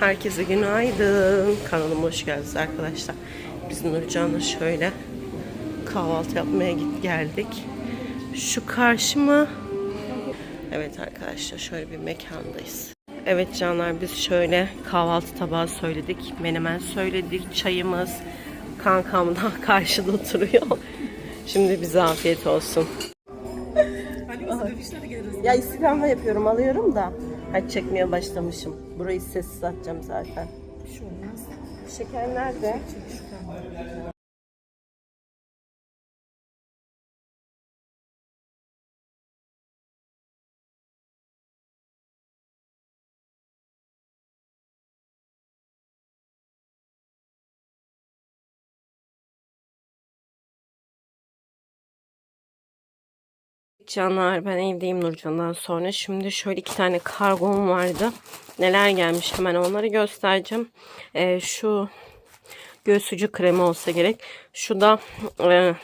Herkese günaydın. Kanalıma hoş geldiniz arkadaşlar. Biz Nurcan'la şöyle kahvaltı yapmaya git geldik. Şu karşıma Evet arkadaşlar şöyle bir mekandayız. Evet canlar biz şöyle kahvaltı tabağı söyledik. Menemen söyledik. Çayımız kankam da karşıda oturuyor. Şimdi bize afiyet olsun. Ya Instagram'da yapıyorum alıyorum da. Hadi çekmeye başlamışım. Burayı sessiz atacağım zaten. Bir şey olmaz. Şeker nerede? Canlar ben evdeyim Nurcan'dan sonra. Şimdi şöyle iki tane kargom vardı. Neler gelmiş hemen onları göstereceğim. Ee, şu göğsücü kremi olsa gerek. Şu da e,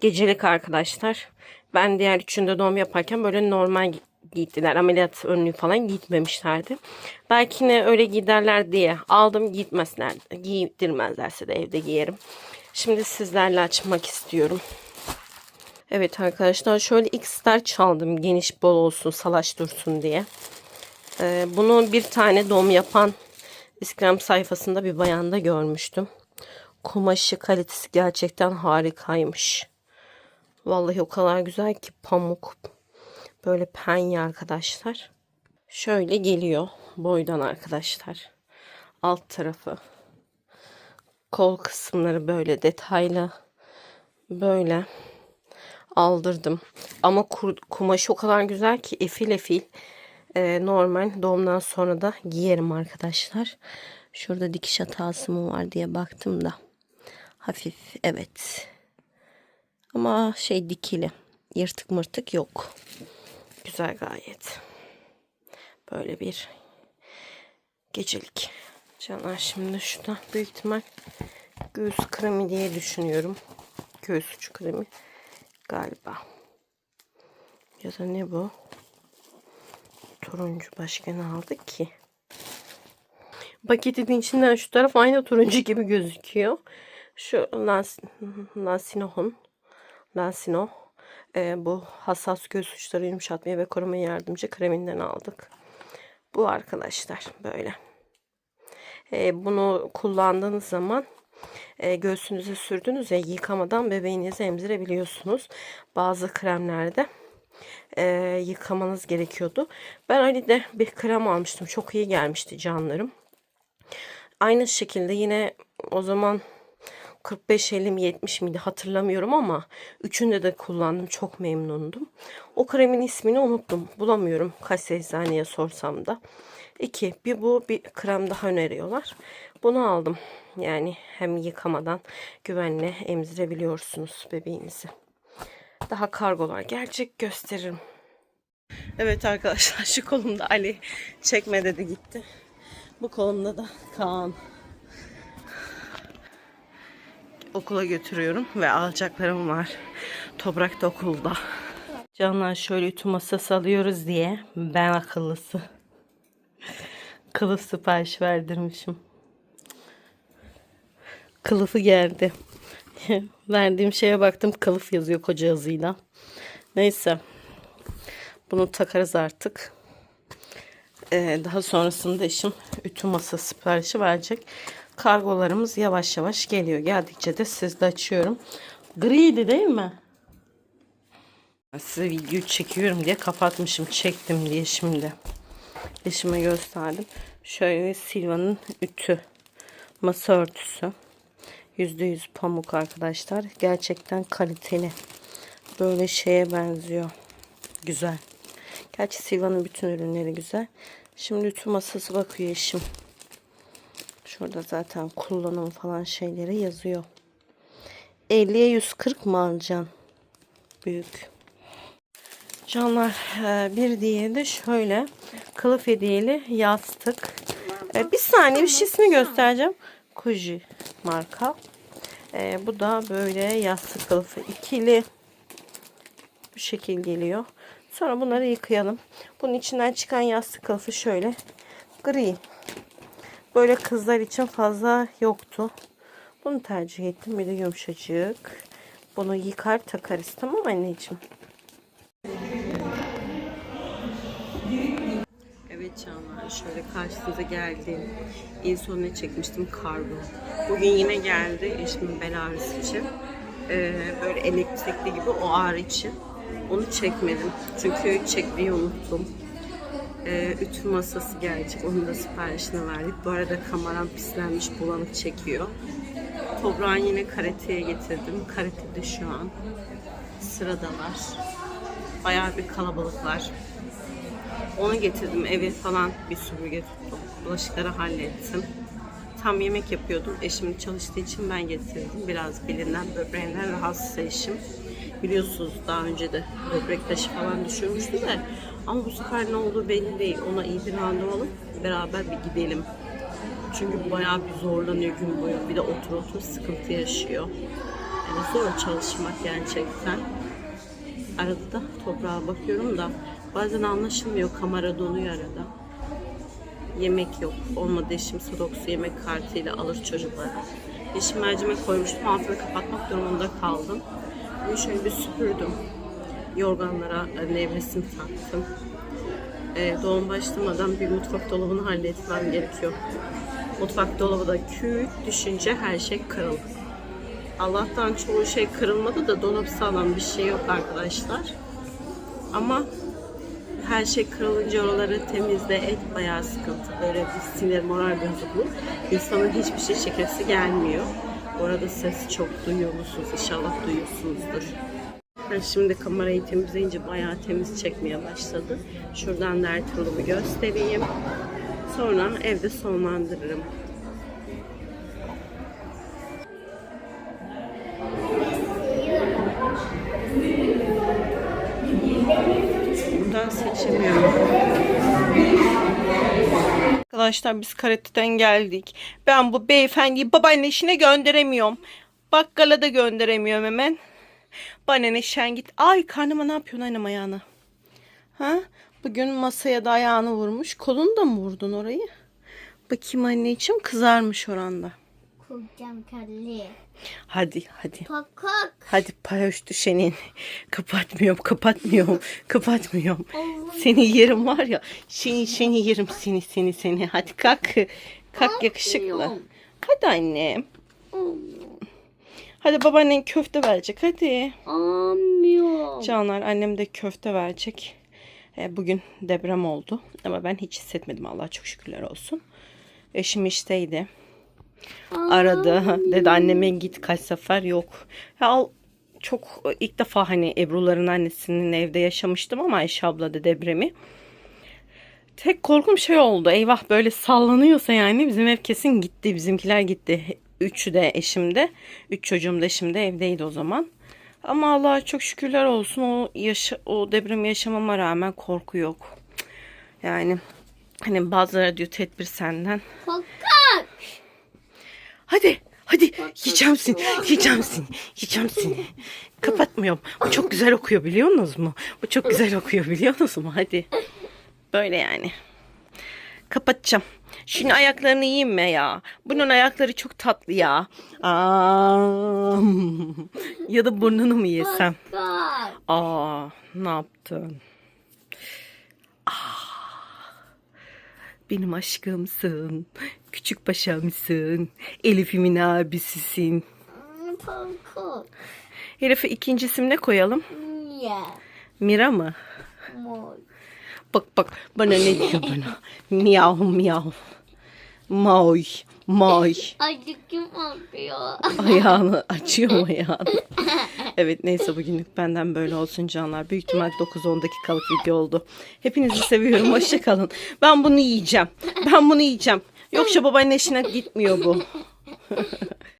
gecelik arkadaşlar. Ben diğer üçünde doğum yaparken böyle normal gi- giydiler. Ameliyat önlüğü falan giymemişlerdi. Belki ne öyle giderler diye aldım gitmezler. Giydirmezlerse de evde giyerim. Şimdi sizlerle açmak istiyorum. Evet arkadaşlar şöyle X-Star çaldım geniş bol olsun salaş dursun diye. Ee, bunu bir tane doğum yapan Instagram sayfasında bir bayanda görmüştüm. Kumaşı kalitesi gerçekten harikaymış. Vallahi o kadar güzel ki pamuk. Böyle penye arkadaşlar. Şöyle geliyor boydan arkadaşlar. Alt tarafı. Kol kısımları böyle detaylı. Böyle aldırdım. Ama kumaşı o kadar güzel ki efil efil. Ee, normal doğumdan sonra da giyerim arkadaşlar. Şurada dikiş hatası mı var diye baktım da. Hafif evet. Ama şey dikili. Yırtık mırtık yok. Güzel gayet. Böyle bir gecelik. Canlar şimdi şurada büyük ihtimal göğüs kremi diye düşünüyorum. Göğüs ucu kremi galiba. Ya da ne bu? Turuncu başka ne aldık ki? Paketin içinden şu taraf aynı turuncu gibi gözüküyor. Şu Lans Lansinoh'un Lansino e, bu hassas göz uçları yumuşatmaya ve korumaya yardımcı kreminden aldık. Bu arkadaşlar böyle. E, bunu kullandığınız zaman e, göğsünüze sürdünüz ya yıkamadan bebeğinizi emzirebiliyorsunuz. Bazı kremlerde e, yıkamanız gerekiyordu. Ben öyle de bir krem almıştım. Çok iyi gelmişti canlarım. Aynı şekilde yine o zaman 45 elim 70 miydi hatırlamıyorum ama üçünde de kullandım. Çok memnundum. O kremin ismini unuttum. Bulamıyorum kaç eczaneye sorsam da. İki, bir bu bir krem daha öneriyorlar. Bunu aldım. Yani hem yıkamadan güvenle emzirebiliyorsunuz bebeğinizi. Daha kargolar gelecek gösteririm. Evet arkadaşlar şu kolumda Ali çekme dedi gitti. Bu kolumda da Kaan. Okula götürüyorum ve alacaklarım var. Toprak da okulda. Canlar şöyle ütü masası alıyoruz diye ben akıllısı. Kılıf sipariş verdirmişim. Kılıfı geldi. Verdiğim şeye baktım kılıf yazıyor koca hızıyla. Neyse. Bunu takarız artık. Ee, daha sonrasında eşim ütü masası siparişi verecek. Kargolarımız yavaş yavaş geliyor. Geldikçe de sizde açıyorum. Griydi değil mi? Size video çekiyorum diye kapatmışım. Çektim diye şimdi. Eşime gösterdim. Şöyle Silva'nın ütü masa örtüsü. %100 pamuk arkadaşlar. Gerçekten kaliteli. Böyle şeye benziyor. Güzel. Gerçi Silva'nın bütün ürünleri güzel. Şimdi ütü masası bakıyor eşim. Şurada zaten kullanım falan şeyleri yazıyor. 50'ye 140 mı alacaksın? Büyük. Canlar e, bir diye de şöyle kılıf hediyeli yastık. E, Bir saniye bir ismi göstereceğim. Kuji marka. E, bu da böyle yastık kılıfı ikili. Bu şekil geliyor. Sonra bunları yıkayalım. Bunun içinden çıkan yastık kılıfı şöyle gri. böyle kızlar için fazla yoktu. Bunu tercih ettim. Bir de yumuşacık. Bunu yıkar takarız tamam anneciğim? Evet Canlar şöyle karşınıza geldim. En son ne çekmiştim? Kargo. Bugün yine geldi eşimin bel ağrısı için. Ee, böyle elektrikli gibi o ağrı için. Onu çekmedim. Çünkü çekmeyi unuttum. Ee, ütü masası gelecek. Onun da siparişini verdik. Bu arada kameram pislenmiş bulanık çekiyor. Toprağın yine karateye getirdim. Karatede şu an. Sıradalar. Bayağı bir kalabalıklar. Onu getirdim eve falan bir süpürge tuttum. Bulaşıkları hallettim. Tam yemek yapıyordum. Eşim çalıştığı için ben getirdim. Biraz belinden, böbreğinden rahatsız eşim. Biliyorsunuz daha önce de böbrek taşı falan düşürmüştü de. Ama bu sefer ne olduğu belli değil. Ona iyi bir randevu beraber bir gidelim. Çünkü bayağı bir zorlanıyor gün boyu. Bir de otur otur sıkıntı yaşıyor. Yani zor çalışmak gerçekten. Arada da toprağa bakıyorum da bazen anlaşılmıyor. Kamera donuyor arada. Yemek yok. Olmadı eşim Sudoku yemek kartıyla alır çocuklara. Eşim mercimek koymuştum. Altını kapatmak durumunda kaldım. Bunu şöyle bir süpürdüm. Yorganlara nevresim taktım. Ee, doğum başlamadan bir mutfak dolabını halletmem gerekiyor. Mutfak dolabı da küt düşünce her şey kırıldı. Allah'tan çoğu şey kırılmadı da dolap sağlam bir şey yok arkadaşlar. Ama her şey kırılınca oraları temizle et bayağı sıkıntı. Böyle bir sinir moral bozukluğu. İnsanın hiçbir şey çekesi gelmiyor. Bu arada sesi çok duyuyor musunuz? İnşallah duyuyorsunuzdur. Ben şimdi kamerayı temizleyince bayağı temiz çekmeye başladı. Şuradan da Ertuğrul'u göstereyim. Sonra evde sonlandırırım. Buradan seçemiyorum. Arkadaşlar biz karateden geldik. Ben bu beyefendiyi babaanne işine gönderemiyorum. Bakkala da gönderemiyorum hemen. Bana ne şen git. Ay karnıma ne yapıyorsun annem ayağını? Ha? Bugün masaya da ayağını vurmuş. Kolunu da mı vurdun orayı? Bakayım anneciğim kızarmış oranda. Kokacağım kelli. Hadi hadi. Kokok. Hadi paraşütü senin. Kapatmıyorum, kapatmıyorum, kapatmıyorum. Seni yerim var ya. Seni, seni yerim seni, seni, seni. Hadi kalk. Kalk yakışıklı. Hadi annem. Hadi babaannen köfte verecek. Hadi. Almıyorum. Canlar annem de köfte verecek. E, bugün deprem oldu. Ama ben hiç hissetmedim. Allah çok şükürler olsun. Eşim işteydi. Aradı. Dedi anneme git kaç sefer yok. Ya al çok ilk defa hani Ebru'ların annesinin evde yaşamıştım ama Ayşe abla da depremi. Tek korkum şey oldu. Eyvah böyle sallanıyorsa yani bizim ev kesin gitti. Bizimkiler gitti. Üçü de eşimde. Üç çocuğum da eşimde evdeydi o zaman. Ama Allah'a çok şükürler olsun o yaşa, o depremi yaşamama rağmen korku yok. Yani hani bazıları diyor tedbir senden. Kokok. Hadi hadi yiyeceğim seni yiyeceğim seni yiyeceğim seni. Kapatmıyorum. Bu çok güzel okuyor biliyor musunuz mu? Bu çok güzel okuyor biliyor musunuz mu? Hadi. Böyle yani. Kapatacağım. Şunun ayaklarını yiyeyim mi ya? Bunun ayakları çok tatlı ya. Aa, ya da burnunu mu yesem? Aa, ne yaptın? Ah, benim aşkımsın. Küçük paşamsın. Elif'imin abisisin. Kokok. Elif'e ikinci isim ne koyalım? Ya. Mira mı? Mor. Bak bak bana ne diyor bana. Miyav miyav. Maoy. Maoy. Acıkım yapıyor. Ayağını açıyor mu ayağını? Evet neyse bugünlük benden böyle olsun canlar. Büyük ihtimal 9-10 dakikalık video oldu. Hepinizi seviyorum. Hoşçakalın. Ben bunu yiyeceğim. Ben bunu yiyeceğim. Yoksa işine gitmiyor bu.